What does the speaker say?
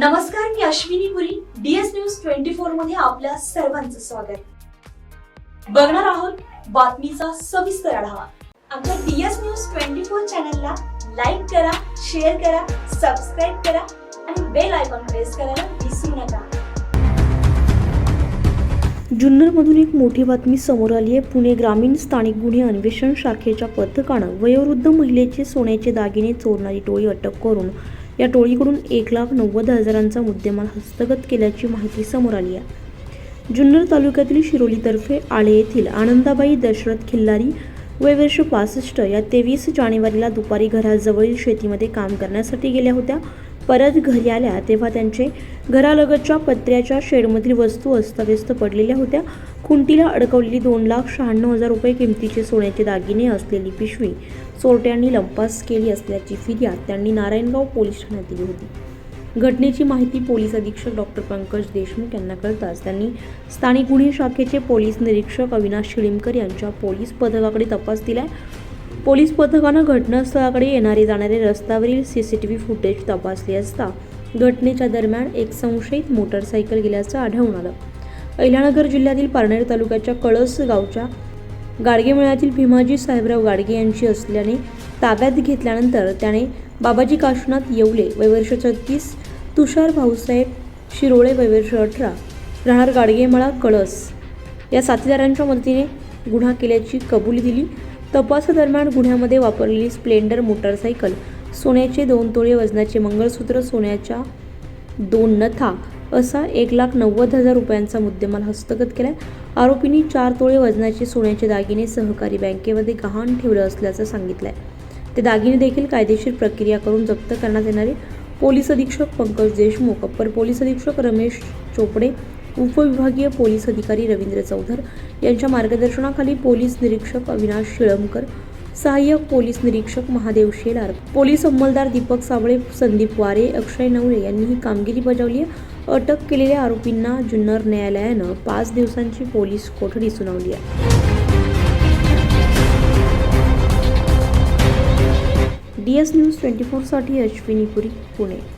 नमस्कार मी Ashwini Puri DS news twenty फोरमध्ये आपल्या सर्वांचं स्वागत. बघणार आहोत बातमीचा सविस्तर आढावा. आमच्या डीएस न्यूज ट्वेंटी फोर चॅनलला लाईक करा शेअर करा सबस्क्राईब करा आणि बेल आयकॉन प्रेस करायला विसरू नका. जुन्नरमधून एक मोठी बातमी समोर आली आहे. पुणे ग्रामीण स्थानिक गुन्हे अन्वेषण शाखेच्या पथकानं वयोवृद्ध महिलेचे सोन्याचे दागिने चोरणारी टोळी अटक करून या टोळीकडून एक लाख नव्वद हजारांचा मुद्देमाल हस्तगत केल्याची माहिती समोर आली आहे. जुन्नर तालुक्यातील शिरोलीतर्फे आळे येथील आनंदाबाई दशरथ खिल्लारी वय वर्ष पासष्ट या तेवीस जानेवारीला दुपारी घराजवळील शेतीमध्ये काम करण्यासाठी गेल्या होत्या. परत घरी आल्या तेव्हा त्यांचे घरालगतच्या पत्र्याच्या शेडमधील वस्तू अस्ताव्यस्त पडलेल्या होत्या. खुंटीला अडकवलेली दोन लाख शहाण्णव हजार रुपये किमतीचे सोन्याचे दागिने असलेली पिशवी चोरट्यांनी लंपास केली असल्याची फिर्याद त्यांनी नारायणगाव पोलीस ठाण्यात दिली होती. घटनेची माहिती पोलीस अधीक्षक डॉक्टर पंकज देशमुख यांना कळताच त्यांनी स्थानिक गुन्हे शाखेचे पोलीस निरीक्षक अविनाश शिळीमकर यांच्या पोलीस पथकाकडे तपास दिलाय. पोलीस पथकानं घटनास्थळाकडे येणारे जाणारे रस्त्यावरील C C T V footage तपासले असता घटनेच्या दरम्यान एक संशयित मोटरसायकल गेल्याचं आढळून आलं. अहिल्यानगर जिल्ह्यातील पारनेर तालुक्याच्या कळस गावच्या गाडगे मेळ्यातील भीमाजी साहेबराव गाडगे यांची असल्याने ताब्यात घेतल्यानंतर त्याने बाबाजी काशनाथ येवले वयवर्ष छत्तीस तुषार भाऊसाहेब शिरोळे वयवर्ष अठरा राहणार गाडगेमळा कळस. या साथीदारांच्या मदतीने गुन्हा केल्याची कबुली दिली. तपासादरम्यान गुन्ह्यामध्ये वापरलेली स्प्लेंडर मोटारसायकल सोन्याचे दोन तोळे वजनाचे मंगळसूत्र सोन्याच्या दोन नथा असा एक लाख नव्वद हजार रुपयांचा मुद्देमाल हस्तगत केलाय. आरोपींनी चार तोळे वजनाचे सोन्याचे दागिने सहकारी बँकेमध्ये गहाण ठेवलं असल्याचं सांगितलं आहे ते दागिने देखील कायदेशीर प्रक्रिया करून जप्त करण्यात येणारे. पोलीस अधीक्षक पंकज देशमुख अप्पर पोलीस अधीक्षक रमेश चोपडे उपविभागीय पोलीस अधिकारी रवींद्र चौधर यांच्या मार्गदर्शनाखाली पोलीस निरीक्षक अविनाश शिळमकर सहाय्यक पोलीस निरीक्षक महादेव शेलार पोलीस अंमलदार दीपक सावळे संदीप वारे अक्षय नवरे यांनी ही कामगिरी बजावली आहे. अटक केलेल्या आरोपींना जुन्नर न्यायालयानं पाच दिवसांची पोलीस कोठडी सुनावली आहे. डी एस न्यूज ट्वेंटी फोरसाठी अश्विनी पुरी पुणे.